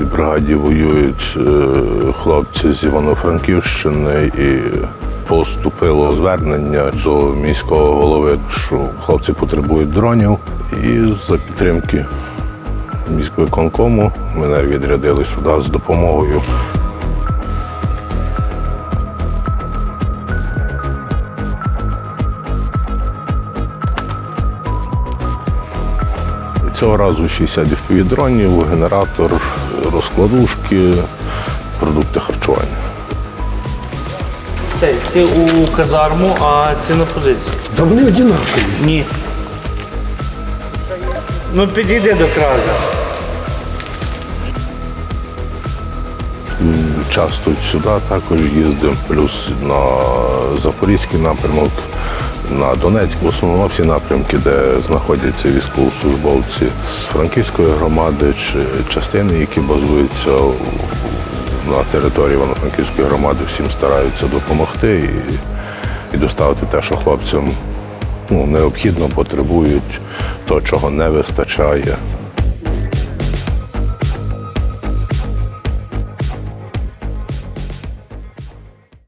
цій бригаді воюють е, хлопці з Івано-Франківщини і поступило звернення до міського голови, що хлопці потребують дронів. І за підтримки міськвиконкому мене відрядили сюди з допомогою. Цього разу 60 FPV дронів, генератор, розкладушки, продукти харчування. Це, це у казарму, а це на позиції. Да вони одинакові. Ні. Ну підійди до краза. Часто сюди також їздимо, плюс на Запорізький напрямок, на Донецьк, в основному всі напрямки, де знаходяться військовослужбовці з Франківської громади чи частини, які базуються на території Івано-Франківської громади, всім стараються допомогти і, і доставити те, що хлопцям ну, необхідно, потребують, то, чого не вистачає.